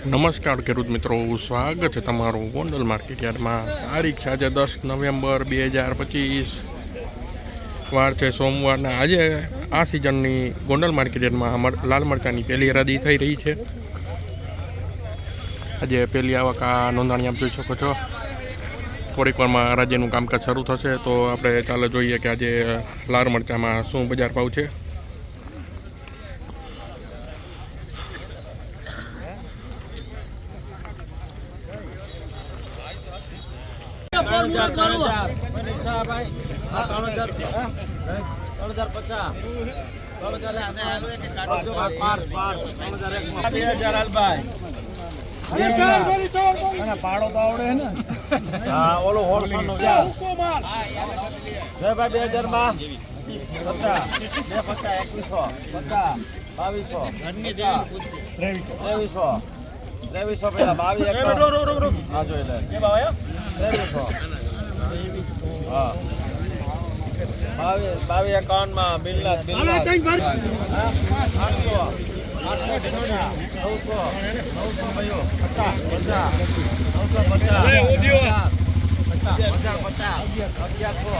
નમસ્કાર ખેડૂત મિત્રો, સ્વાગત છે તમારું ગોંડલ માર્કેટ યાર્ડમાં. તારીખ છે આજે દસ નવેમ્બર બે હજાર પચીસ. વાર છે સોમવારના. આજે આ સિઝનની ગોંડલ માર્કેટ યાર્ડમાં લાલ મરચાંની પહેલી હરાજી થઈ રહી છે. આજે પહેલી આવક આ નોંધાણી આપ જોઈ શકો છો. થોડીક વારમાં રાજ્યનું કામકાજ શરૂ થશે તો આપણે ચાલો જોઈએ કે આજે લાલ મરચાંમાં શું બજાર ભાવ છે. ત્રણ હજાર ત્રણ હજાર પરીક્ષા ભાઈ. હા ત્રણ હજાર ત્રણ હજાર પચાસ. ત્રણ હજાર હજાર એક બે હજાર હાલભાઈ અને પાડો તો આવડે હે ને? હા ઓલો હોલસેલ નો જય ભાઈ બે હજારમાં. પચાસ. બે પચાસ એકવીસો. પચાસ. બાવીસો. પચાસ, ત્રેવીસો. ત્રેવીસો. પેલા બાવીસ હા જોઈ લે. ત્રેવીસો હા બાવીસ બાવીસ એકાવનમાં બિલ્લાસ બિલ્લાસ હા? આઠસો આઠસો ઢીંગણા. નવસો નવસો ભાઈઓ પચાસ પચાસ નવસો પચાસ પચાસ પચાસ પચાસ અગિયારસો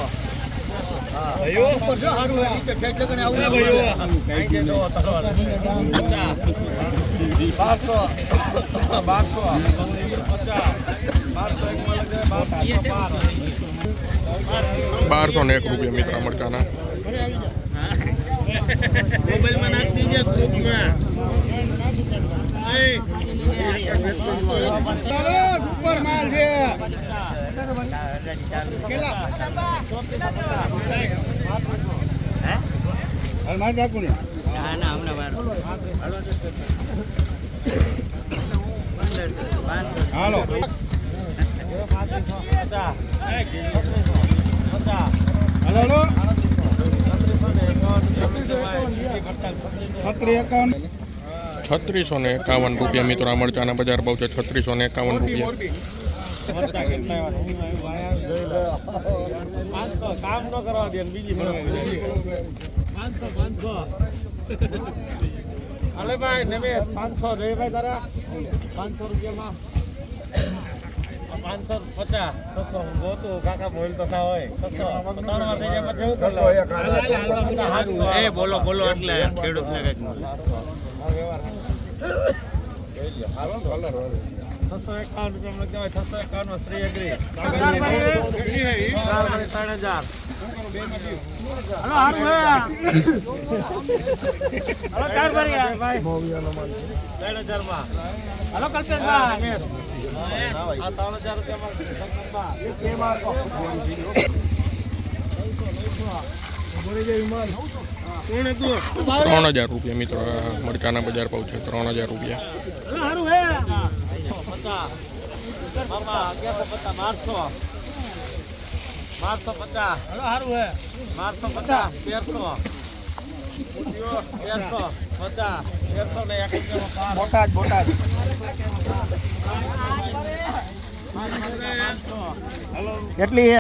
હા. અહીં જે જો તલવાર. પચાસ બારસો બારસો પચાસ બારસો. બારસો. બાર બારસો ને એક રૂપિયા મિત્ર મરચાંના મોબાઈલમાં નાખી દીજે ગ્રુપમાં. હાલો હાલો છત્રીસો ને એકાવન રૂપિયા મિત્રો, આ મરચાના બજાર ભાવ છે છત્રીસો ને એકાવન રૂપિયા. કામ ન કરવા દે બીજી પાંચસો પાંચસો હાલે ભાઈ નમેશ પાંચસો. જોઈએ ભાઈ તારા? પાંચસો રૂપિયામાં? પાંચસો પચાસ છસો. ગોતું. કાકા બોલ તો ના હોય. છસો. ત્રણ થઈ જાય પછી હું કરી એ બોલો બોલો એટલે ખેડૂતને કંઈક છસો એકાવન રૂપિયા કહેવાય છસો એકાવન શ્રી અગ્રી ત્રણ હજાર ત્રણ હજાર હજાર હજાર રૂપિયા મિત્રો મડકાના બજાર ભાવ ત્રણ હજાર રૂપિયા. મામા અગિયારસો પચાસ બારસો બારસો પચાસ બારસો પચાસ તેરસો. તેરસો પચાસ, તેરસો ને એક બોટાદ બોટાદ કેટલી